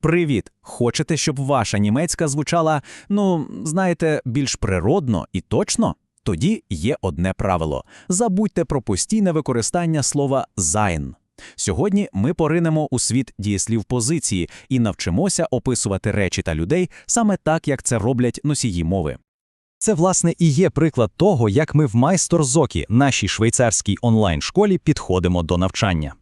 Привіт! Хочете, щоб ваша німецька звучала, ну, знаєте, більш природно і точно? Тоді є одне правило: забудьте про постійне використання слова sein. Сьогодні ми поринемо у світ дієслів позиції і навчимося описувати речі та людей саме так, як це роблять носії мови. Це, власне, і є приклад того, як ми в майсторзокі, нашій швейцарській онлайн-школі, підходимо до навчання.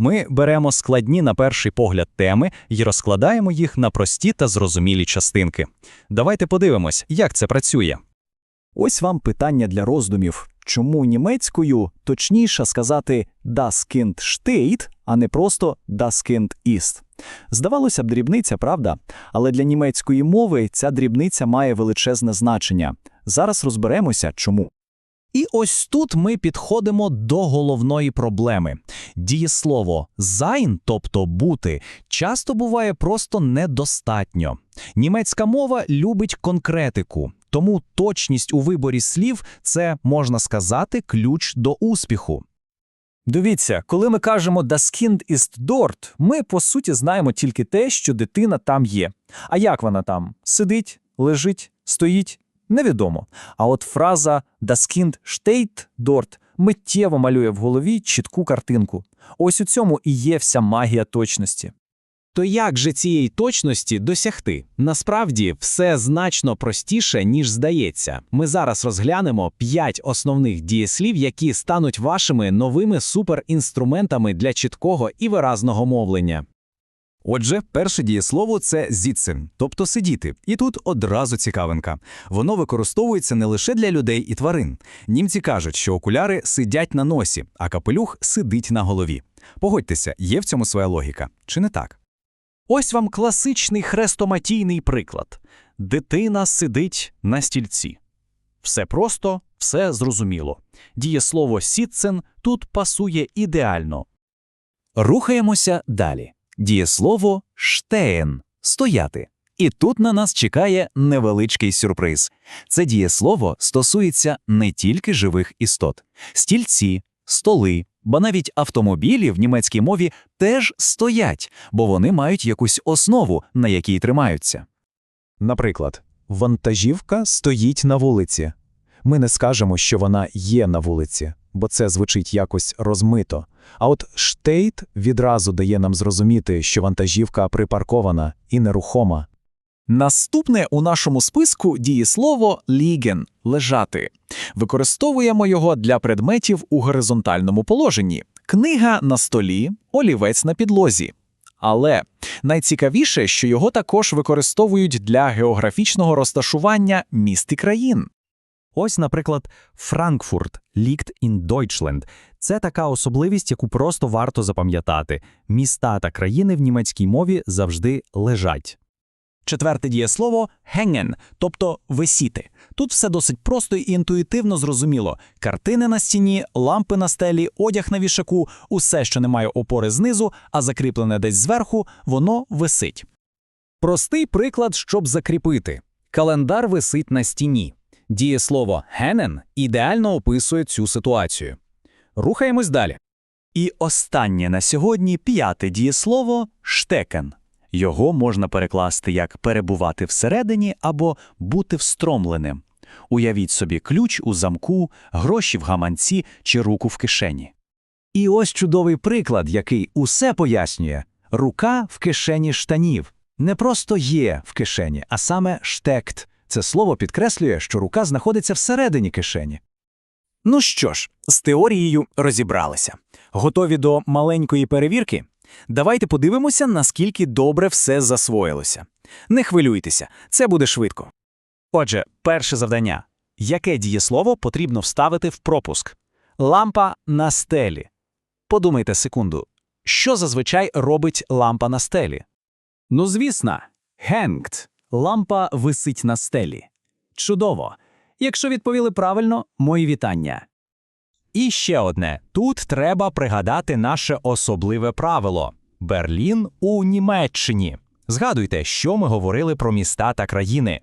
Ми беремо складні на перший погляд теми і розкладаємо їх на прості та зрозумілі частинки. Давайте подивимось, як це працює. Ось вам питання для роздумів. Чому німецькою точніше сказати das Kind steht, а не просто das Kind ist? Здавалося б, дрібниця, правда? Але для німецької мови ця дрібниця має величезне значення. Зараз розберемося, чому. І ось тут ми підходимо до головної проблеми. Дієслово sein, тобто бути, часто буває просто недостатньо. Німецька мова любить конкретику, тому точність у виборі слів це, можна сказати, ключ до успіху. Дивіться, коли ми кажемо das Kind ist dort, ми по суті знаємо тільки те, що дитина там є. А як вона там? Сидить, лежить, стоїть? Невідомо. А от фраза das Kind steht dort миттєво малює в голові чітку картинку. Ось у цьому і є вся магія точності. То як же цієї точності досягти? Насправді все значно простіше, ніж здається. Ми зараз розглянемо п'ять основних дієслів, які стануть вашими новими суперінструментами для чіткого і виразного мовлення. Отже, перше дієслово це «sitzen», тобто сидіти. І тут одразу цікавинка. Воно використовується не лише для людей і тварин. Німці кажуть, що окуляри сидять на носі, а капелюх сидить на голові. Погодьтеся, є в цьому своя логіка, чи не так? Ось вам класичний хрестоматійний приклад. Дитина сидить на стільці. Все просто, все зрозуміло. Дієслово «сіцен» тут пасує ідеально. Рухаємося далі. Дієслово «штеєн» – стояти. І тут на нас чекає невеличкий сюрприз. Це дієслово стосується не тільки живих істот. Стільці, столи, ба навіть автомобілі в німецькій мові теж стоять, бо вони мають якусь основу, на якій тримаються. Наприклад, вантажівка стоїть на вулиці. Ми не скажемо, що вона є на вулиці, бо це звучить якось розмито. А от штейт відразу дає нам зрозуміти, що вантажівка припаркована і нерухома. Наступне у нашому списку дієслово «liegen» – лежати. Використовуємо його для предметів у горизонтальному положенні. Книга на столі, олівець на підлозі. Але найцікавіше, що його також використовують для географічного розташування міст і країн. Ось, наприклад, Франкфурт liegt in Deutschland. Це така особливість, яку просто варто запам'ятати. Міста та країни в німецькій мові завжди лежать. Четверте дієслово «hängen», тобто «висіти». Тут все досить просто і інтуїтивно зрозуміло. Картини на стіні, лампи на стелі, одяг на вішаку – усе, що не має опори знизу, а закріплене десь зверху, воно висить. Простий приклад, щоб закріпити. Календар висить на стіні. Дієслово «hängen» ідеально описує цю ситуацію. Рухаємось далі. І останнє на сьогодні п'яте дієслово «штекен». Його можна перекласти як перебувати всередині або бути встромленим. Уявіть собі ключ у замку, гроші в гаманці чи руку в кишені. І ось чудовий приклад, який усе пояснює: рука в кишені штанів. Не просто є в кишені, а саме штект. Це слово підкреслює, що рука знаходиться всередині кишені. Ну що ж, з теорією розібралися. Готові до маленької перевірки? Давайте подивимося, наскільки добре все засвоїлося. Не хвилюйтеся, це буде швидко. Отже, перше завдання. Яке дієслово потрібно вставити в пропуск? Лампа на стелі. Подумайте секунду. Що зазвичай робить лампа на стелі? Ну, звісно, hängt. Лампа висить на стелі. Чудово. Якщо відповіли правильно, мої вітання. І ще одне: тут треба пригадати наше особливе правило Берлін у Німеччині. Згадуйте, що ми говорили про міста та країни.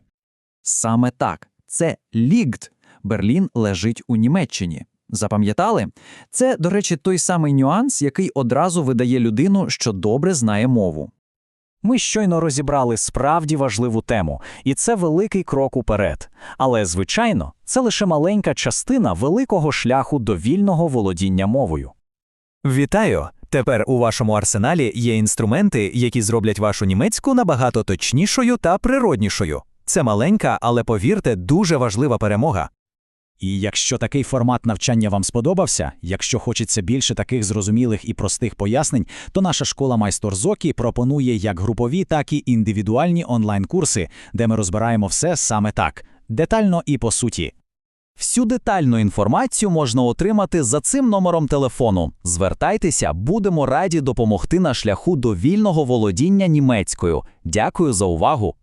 Саме так, це лігт. Берлін лежить у Німеччині. Запам'ятали? Це, до речі, той самий нюанс, який одразу видає людину, що добре знає мову. Ми щойно розібрали справді важливу тему, і це великий крок уперед. Але, звичайно, це лише маленька частина великого шляху до вільного володіння мовою. Вітаю! Тепер у вашому арсеналі є інструменти, які зроблять вашу німецьку набагато точнішою та природнішою. Це маленька, але повірте, дуже важлива перемога. І якщо такий формат навчання вам сподобався, якщо хочеться більше таких зрозумілих і простих пояснень, то наша школа майстор Зокі пропонує як групові, так і індивідуальні онлайн-курси, де ми розбираємо все саме так, детально і по суті. Всю детальну інформацію можна отримати за цим номером телефону. Звертайтеся, будемо раді допомогти на шляху до вільного володіння німецькою. Дякую за увагу!